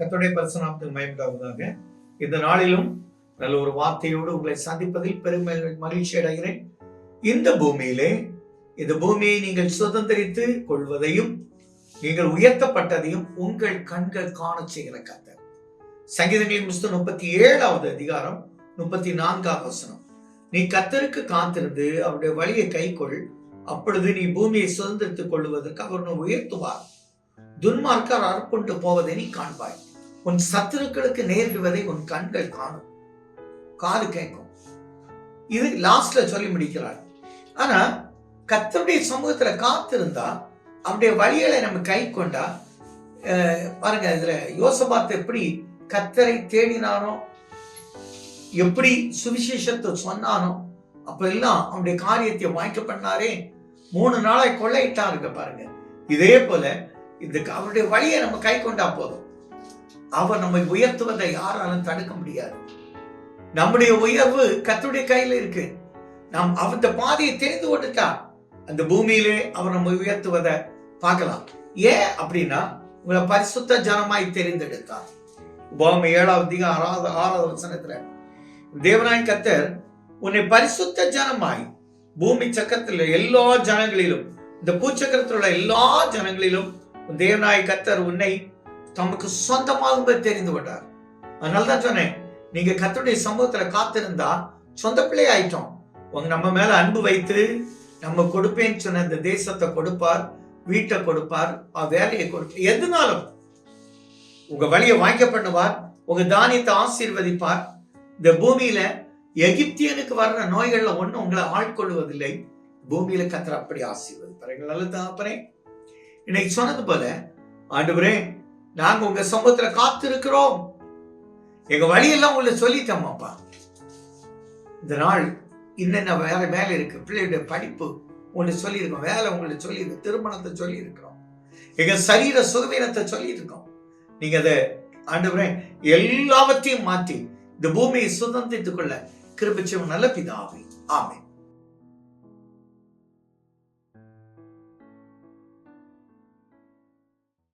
கத்துடைய பரிசுநாமத்துக்கு மயம்காவதாக இந்த நாளிலும் நல்ல ஒரு வார்த்தையோடு உங்களை சந்திப்பதில் பெருமை மகிழ்ச்சி அடைகிறேன். இந்த பூமியிலே இந்த பூமியை நீங்கள் சுதந்திரித்து கொள்வதையும் நீங்கள் உயர்த்தப்பட்டதையும் உங்கள் கண்கள் காண செய்கிற கத்த சங்கீதங்களின் புஸ்தகம் முப்பத்தி ஏழாவது அதிகாரம் முப்பத்தி நான்காவது வசனம். நீ கத்தருக்கு காத்திருந்து அவருடைய வழியை கைக்கொள். அப்பொழுது நீ பூமியை சுதந்திரித்துக் கொள்வதற்கு அவர் உயர்த்துவார். துன்மார்க்கர் அற்புண்டு போவதை நீ காண்பாய். உன் சத்துருக்களுக்கு நேரிடுவதை உன் கண்கள் காணும். காது கேட்கும். இது லாஸ்ட்ல சொல்லி முடிக்கிறார் ஆனா கத்தருடைய சமூகத்துல காத்திருந்தா அவருடைய வழிகளை நம்ம கை கொண்டா பாருங்க இதுல யோசபாத் எப்படி கத்தரை தேடினானோ எப்படி சுவிசேஷத்தை சொன்னானோ அப்ப எல்லாம் அவனுடைய காரியத்தை வாய்க்க பண்ணாரே. மூணு நாளாய் கொள்ளையிட்டாருங்க பாருங்க. இதே போல இந்த அவருடைய வழியை நம்ம கை கொண்டா போதும். அவர் நம்மை உயர்த்துவதை யாராலும் தடுக்க முடியாது. நம்முடைய உயர்வு கத்துடைய கையில இருக்கு. நாம் அந்த பாதையை தெரிந்து கொண்டுட்டா அந்த பூமியிலே அவர் நம்மை உயர்த்துவதை பார்க்கலாம். ஏன் அப்படின்னா உங்களை பரிசுத்த ஜனமாய் தெரிந்தெடுத்தார். உபாம ஏழாவது ஆறாவது ஆறாவது வசனத்துல தேவனாய் கத்தர் உன்னை பரிசுத்த ஜனமாய் பூமி சக்கரத்தில் எல்லா ஜனங்களிலும் இந்த பூச்சக்கரத்தில் உள்ள எல்லா ஜனங்களிலும் உன் தேவனாய் கத்தர் உன்னை தமக்கு சொந்தமாக தெரிந்து கொண்டார். அதனால தான் சொன்னேன் நீங்க கத்துடைய சமூகத்துல காத்திருந்தா சொந்த பிள்ளை ஆயிட்டோம் உங்க நம்ம மேல அன்பு வைத்து நம்ம கொடுப்பேன்னு சொன்ன இந்த தேசத்தை கொடுப்பார் வீட்டை கொடுப்பார் வேலையை கொடுப்பார். எதுனாலும் உங்க வழியை வாய்க்க பண்ணுவார் உங்க தானியத்தை ஆசீர்வதிப்பார். இந்த பூமியில எகிப்தியனுக்கு வர்ற நோய்கள்ல ஒண்ணு உங்களை ஆட்கொள்வதில்லை. பூமியில கத்திர அப்படி ஆசீர்வதிப்பார். எங்களால நல்ல தகப்பனே இன்னைக்கு சொன்னது போல ஆண்டு நாங்க உங்க சமூகத்துல காத்திருக்கிறோம். எங்க வழியெல்லாம் உங்களை சொல்லிட்டோமாப்பா இந்த நாள் இன்னென்ன வேலை வேலை இருக்கு? பிள்ளையுடைய படிப்பு உங்களுக்கு சொல்லியிருக்கோம். வேலை உங்களுக்கு சொல்லியிருக்கு. திருமணத்தை சொல்லியிருக்கிறோம். எங்க சரீர சுகவீனத்தை சொல்லியிருக்கோம். நீங்க அதை ஆண்டவரே எல்லாவற்றையும் மாற்றி இந்த பூமியை சுதந்திரித்துக் கொள்ள கிருபிச்சம் நல்ல பிதாவை. ஆமை